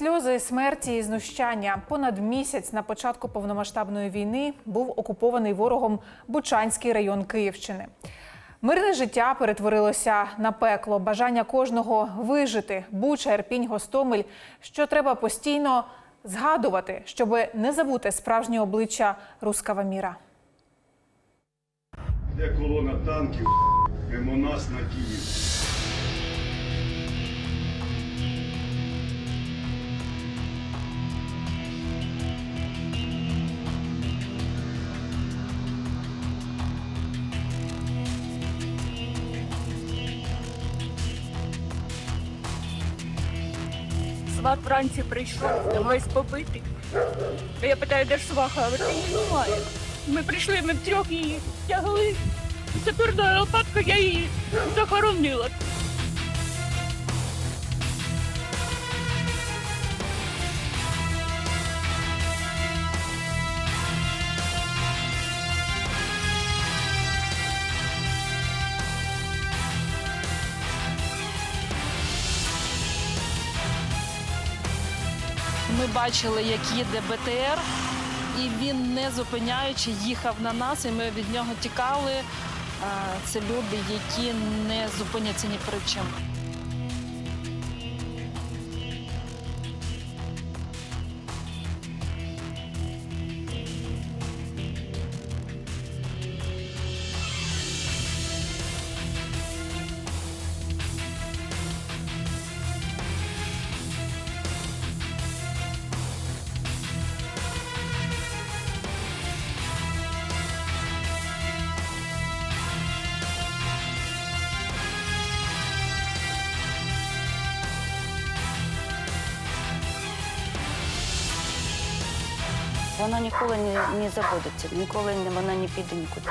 показує смерті і знущання. Понад місяць на початку повномасштабної війни був окупований ворогом Бучанський район Київщини. Мирне життя перетворилося на пекло. Бажання кожного вижити. Буча, Ірпінь, Гостомель. Що треба постійно згадувати, щоб не забути справжнє обличчя рускава міра. Де колона танків мимо нас на Київ. Сват вранці прийшов, весь побитий. Я питаю, де ж сваха? А її немає. Ми прийшли, ми втрьох її тягли. І лопаткою я її захоронила. Ми бачили, як їде БТР, і він, не зупиняючи, їхав на нас, і ми від нього тікали. Це люди, які не зупиняться ні перед чим. Вона ніколи не, не забудеться, ніколи не, вона не піде нікуди.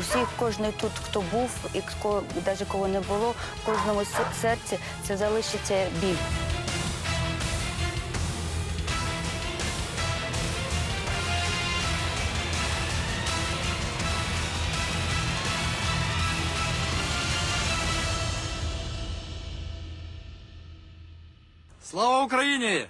Всі, кожен тут, хто був, і хто, навіть кого не було, в кожному се- серці це залишиться біль. Слава Україні!